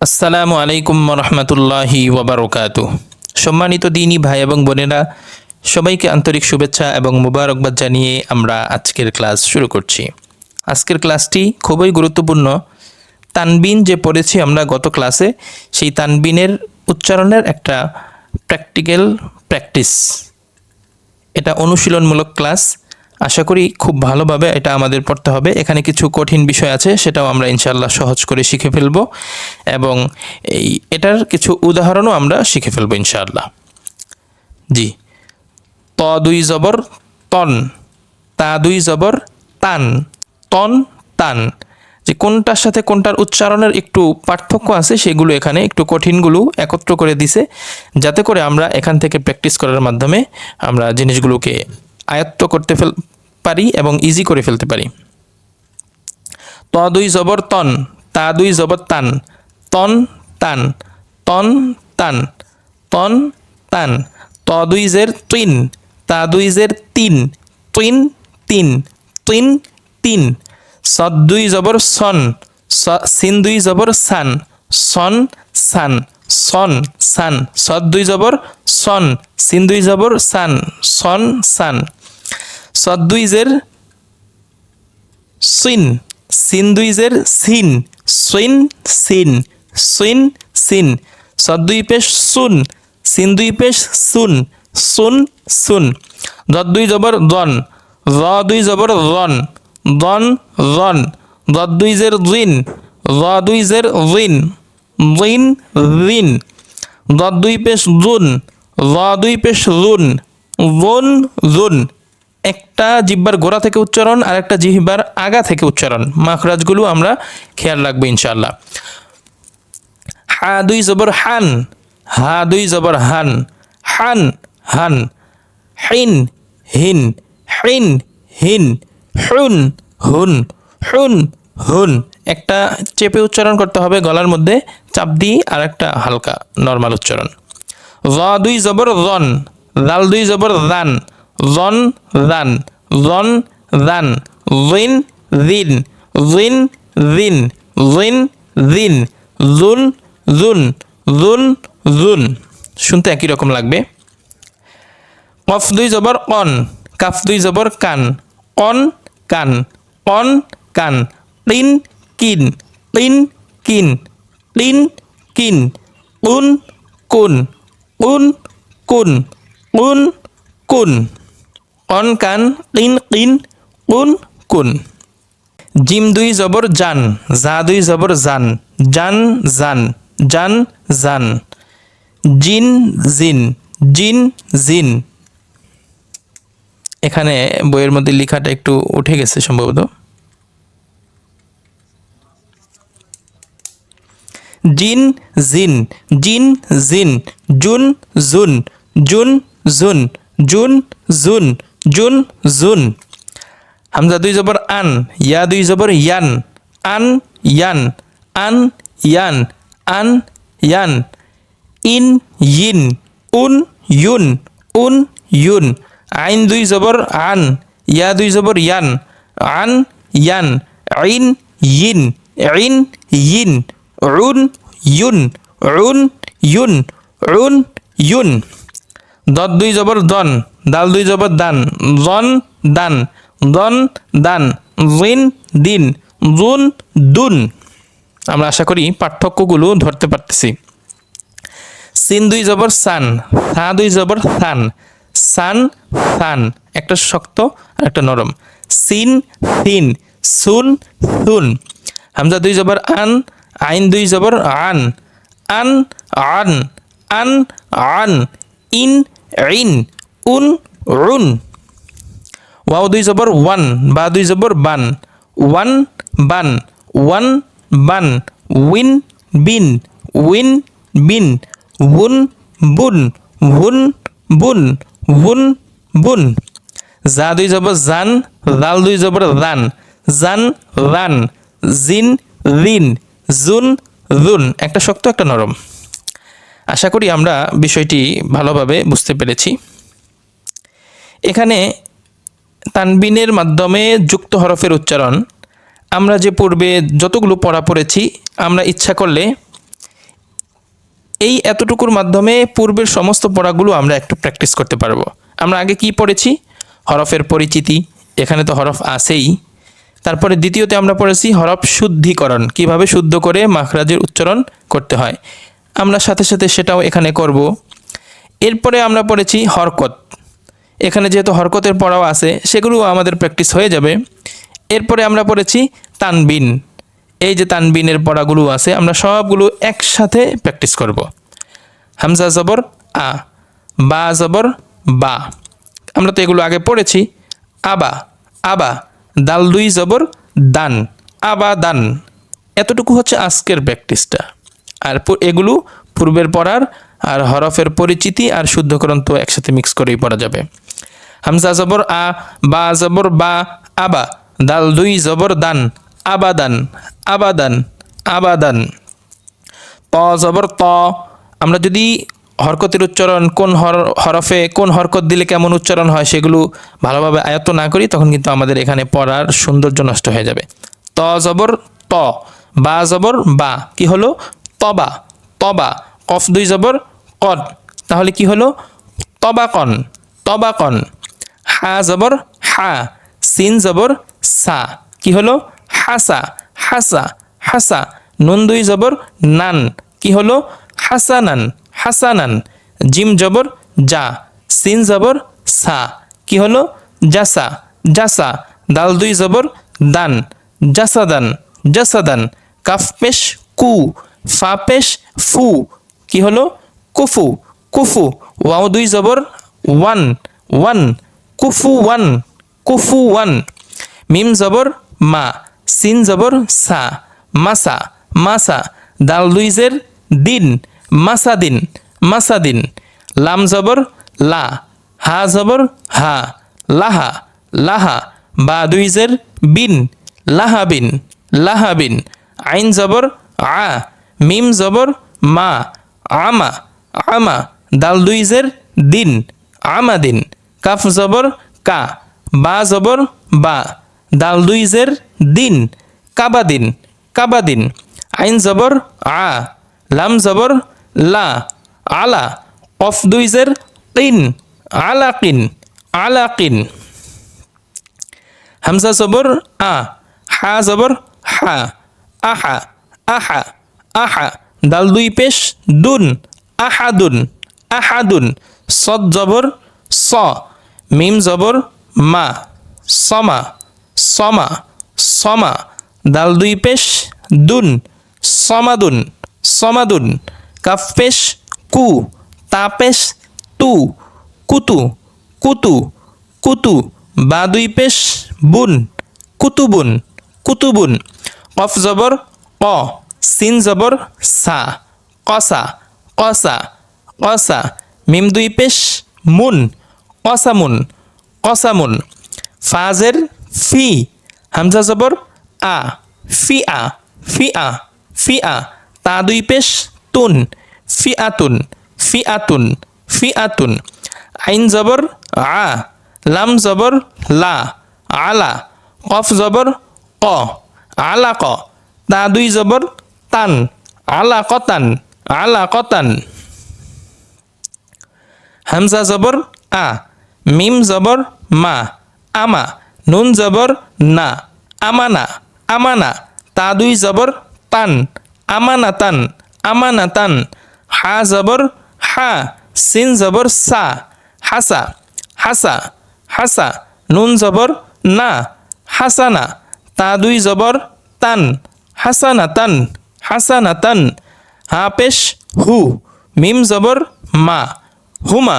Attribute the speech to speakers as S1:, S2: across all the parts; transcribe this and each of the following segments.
S1: আসসালামু আলাইকুম রহমতুল্লাহি ওবরকাতু। সম্মানিত দিনই ভাই এবং বোনেরা, সবাইকে আন্তরিক শুভেচ্ছা এবং মুবারকবাদ জানিয়ে আমরা আজকের ক্লাস শুরু করছি। আজকের ক্লাসটি খুবই গুরুত্বপূর্ণ। তানবিন যে পড়েছি আমরা গত ক্লাসে, সেই তানবিনের উচ্চারণের একটা প্র্যাকটিক্যাল প্র্যাকটিস এটা অনুশীলনমূলক ক্লাস। আশা করি খুব ভালোভাবে এটা আমাদের পড়তে হবে। এখানে কিছু কঠিন বিষয় আছে, সেটাও আমরা ইনশাল্লাহ সহজ করে শিখে ফেলব এবং এই এটার কিছু উদাহরণও আমরা শিখে ফেলব ইনশাআল্লাহ। জি। ত দুই জবর তন, তা দুই জবর তান, তন, তান। যে কোনটার সাথে কোনটার উচ্চারণের একটু পার্থক্য আছে, সেগুলো এখানে একটু কঠিনগুলো একত্র করে দিছে, যাতে করে আমরা এখান থেকে প্র্যাকটিস করার মাধ্যমে আমরা জিনিসগুলোকে আয়ত্ত করতে ফেল, পারি এবং ইজি করে ফেলতে পারি। ত দুই জবর তন, তা দুই জবর তান, তন তান তন তান তন তান, ত দুই জের তিন তা দুই জের তিন তিন তিন তিন তিন সদ দুই জবর সন সিন দুই জবর সান, সন সান। সন, সান। সদ দুই জবর, সন। সিন দুই জবর, সান। সন, সান। সদ দুই জের সিন সিন দুই জের সিন। সিন সিন। সিন সিন। সদ দুই পেশ সুন। সিন দুই পেশ সুন। সুন সুন। দদ দুই জবর, দন। র দুই জবর, রন। দন, রন। দদ দুই জের রিন র দুই জের রিন রিন রিন দদ দুই পেশ জুন র দুই পেশ রুন রুন রুন একটা জিহ্বার গোড়া থেকে উচ্চারণ আর একটা জিহ্বার আগা থেকে উচ্চারণ। মাখরাজগুলো আমরা খেয়াল রাখব ইনশাআল্লাহ। হা দুই জবর হান, হা দুই জবর হান। হান হান। হিন হিন। হিন হিন। হুন হুন। হুন হুন। একটা চেপে উচ্চারণ করতে হবে গলার মধ্যে, চাপ দিয়ে আর একটা হালকা নর্মাল উচ্চারণ। র দুই জবর রন রাল দুই জবর রান রন রান রন রান রিন রিন রিন রিন রিন রিন রুন রুন রুন রুন শুনতে একই রকম লাগবে। কফ দুই জবর অন কাফ দুই জবর কান অন কান অন কান, তিন কিন, তিন কিন তিন কিন, উন কুন উন কুন উন কুন। অন কান, তিন কিন, উন কুন। জিম দুই জবর জান, জা দুই জবর জান জান জান জান জান। জিন জিন জিন জিন। এখানে বইয়ের মধ্যে লেখাটা একটু উঠে গেছে সম্ভবত। জিন জিন জিন জিন, জুন জুন জুন জুন জুন জুন জুন জুন। হামজা দুই জবর আন, ইয়া দুই জবর ইয়ান, আন ইয়ান আন ইয়ান আন ইয়ান। ইন ইন, উন ইউন উন ইউন। আইন দুই জবর আন, ইয়া দুই জবর ইয়ান, আন ইয়ান। আইন ইন আইন ইন, উন ইউন, উন ইউন উন, ইউন। দদ দুই জবর দন, দাল দুই জবর দান। জন দান। দন, দান। জিন, দিন। জুন, দুন। আমরা আশা করি পার্থক্যগুলো ধরতে পারতেছি। সিন দুই জবর সান, সা দুই জবর সান। সান সান। একটা শক্ত আর একটা নরম। সিন সিন। সুন সুন। হামজা দুই জবর আন আইন দুই জবর আন আন আন আন আন, ইন ইন, উন রুন ওয়াও দুই জবর ওয়ান, বা দুই জবর বান। ওয়ান বান। ওয়ান, বান। উইন, বিন। উইন, বিন। উন, বুন। উন বুন। উন, বুন। জা দুই জবর জান, লাল দুই জবর রান। জান, রান। জিন, রিন। জুন জুন, একটা শক্ত, একটা নরম। আশা করি আমরা বিষয়টি ভালোভাবে বুঝতে পেরেছি। এখানে তানবিনের মাধ্যমে যুক্ত হরফের উচ্চারণ, আমরা যে পূর্বে যতগুলো পড়া পড়েছি, আমরা ইচ্ছা করলে এই এতটুকুর মাধ্যমে পূর্বের সমস্ত পড়াগুলো আমরা একটু প্র্যাকটিস করতে পারব। আমরা আগে কি পড়েছি? হরফের পরিচিতি, এখানে তো হরফ আছেই। তারপরে দ্বিতীয়তে আমরা পড়েছি হরফ শুদ্ধিকরণ। কীভাবে শুদ্ধ করে মাখরাজের উচ্চারণ করতে হয়? আমরা সাথে সাথে সেটাও এখানে করব। এরপরে আমরা পড়েছি হরকত। এখানে যেহেতু হরকতের পড়াও আছে সেগুলো আমাদের প্র্যাকটিস হয়ে যাবে। এরপরে আমরা পড়েছি তানবিন। এই যে তানবিনের পড়াগুলো আছে, আমরা সবগুলো একসাথে প্র্যাকটিস করব। হামজা জবর আ, বা জবর বা। আমরা তো এগুলো আগে পড়েছি। আবা আবা দাল দুই জবর, দান। আবা দান। এতটুকু হচ্ছে আজকের প্র্যাকটিসটা আর এগুলো পূর্বের পড়ার আর হরফের পরিচিতি আর শুদ্ধকরণ তো একসাথে মিক্স করেই পড়া যাবে। হামজা জবর আ, বা জবর বা, আবা। দাল দুই জবর, দান। আবাদান আবাদান আবাদান ত জবর ত। আমরা যদি হরকতের উচ্চারণ, কোন হর, হরফে কোন হরকত দিলে কেমন উচ্চারণ হয় সেগুলো ভালোভাবে আয়ত্ত না করি, তখন কিন্তু আমাদের এখানে পড়ার সৌন্দর্য নষ্ট হয়ে যাবে। ত জবর, ত। বা জবর, বা। কি হলো? তবা। তবা। কফ দুই জবর কদ তাহলে কি হলো? তবাকন তবাকন হা জবর, হা। সিন জবর, সা। কি হলো? হাসা। হাসা। হাসা। নুন দুই জবর, নান। কি হলো? হাসানান। হাসানান। জিম জবর যা সিন জবর, সা। কি হলো? জাসা। জাসা। দাল দুই জবর, দান। জাসাদান। জাসাদান। কাফ পেশ, কু। ফা পেশ, ফু। কি হলো? কুফু। কুফু। ওয়াও দুই জবর, ওয়ান। ওয়ান। কুফু ওয়ান। কুফু ওয়ান। মিম জবর, মা। সিন জবর, সা। মাসা। মাসা। দাল দুইজের দিন মাসা দিন। মাসা দিন লাম জবর, লা। হা জবর, হা। লাহা লাহা। বা দুইজের বিন। লাহাবিন লাহাবিন। আইন জবর, আ। মিম জবর, মা। আমা আমা। দাল দুইজের দিন। আমাদিন। কাফ জবর, কা। বা জবর, বা। দাল দুইজের দিন। কাবাদিন কাবাদিন। আইন জবর, আ। লাম জবর লা, আলা, কফ দুইজের কিন আলাকিন আলাকিন। হামজা জবর, আ, হা জবর, হা, আহা আহা আহা। দাল দুই পেশ, দুন, আহাদুন আহাদুন। সদ জবর, স। মিম জবর, মা, সমা সমা সমা। দাল দুই পেশ, দুন, সমাদুন সমাদুন। কাফ পেশ কু তা পেশ তু, কুতু কুতু কুতু বা দুই পেশ বুন, কুতুবুন কুতুবুন, কফ জবর, ক, সিন জবর, সা, কসা কসা কসা, মিম দুই পেশ মুন, কসামুন কসামুন, ফাজের ফি, হামজা জবর, আ, ফি আ ফি আ ফি আ, তা দুই পেশ তুন ফি আতুন ফি আতুন ফি আতুন আইন জবর, আ। লাম জবর, লা। আলা। কফ জবর, ক। আলা ক। তা দুই জবর, তান। আলা কতান আলা কতান। হামজা জবর, আ। মিম জবর, মা। আমা। নুন জবর, না। আমানা। আমানা। তা দুই জবর, তান। আমানা তান। আমানা তান হা জবর, হা। সিন জবর, সা। হাসা হাসা। হাসা, নুন জবর, না। হাসানা তা দুই জবর, তান। হাসানা তান হাসানা তান হা পেশ, হু। মিম জবর, মা। হুমা,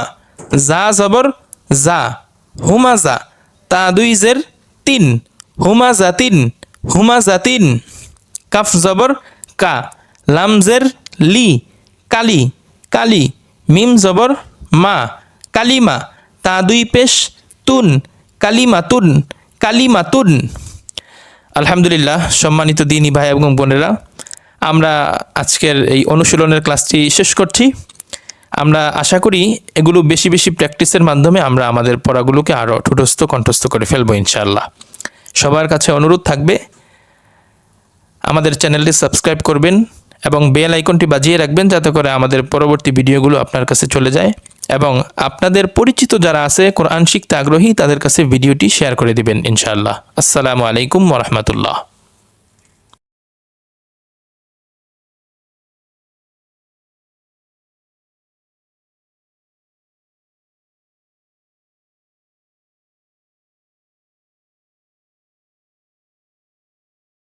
S1: যা জবর, যা। হুমা যা তা দুই জের, তিন। হুমা যা তিন, হুমা যা তিন। কাফ জবর, কা। লাম জের লি, কালি কালি, মিম জবর মা, কালিমা, তা দুই পেশ, তুন কালিমা তুন কালিমা তুন আলহামদুলিল্লাহ, সম্মানিত দিনী ভাই এবং বোনেরা, আমরা আজকের এই অনুশীলনের ক্লাসটি শেষ করছি। আমরা আশা করি এগুলো বেশি বেশি প্র্যাকটিসের মাধ্যমে আমরা আমাদের পড়াগুলোকে আরও ঠুটস্থ কণ্ঠস্থ করে ফেলব ইনশাআল্লাহ। সবার কাছে অনুরোধ থাকবে, আমাদের চ্যানেলটি সাবস্ক্রাইব করবেন এবং বেল আইকনটি বাজিয়ে রাখবেন যাতে করে আমাদের পরবর্তী ভিডিওগুলো আপনার কাছে চলে যায়। এবং আপনাদের পরিচিত যারা আছে, কোরআন শিখতে আগ্রহী, তাদের কাছে ভিডিওটি শেয়ার করে দিবেন, ইনশাআল্লাহ। আসসালামু আলাইকুম ওরহমতুল্লাহ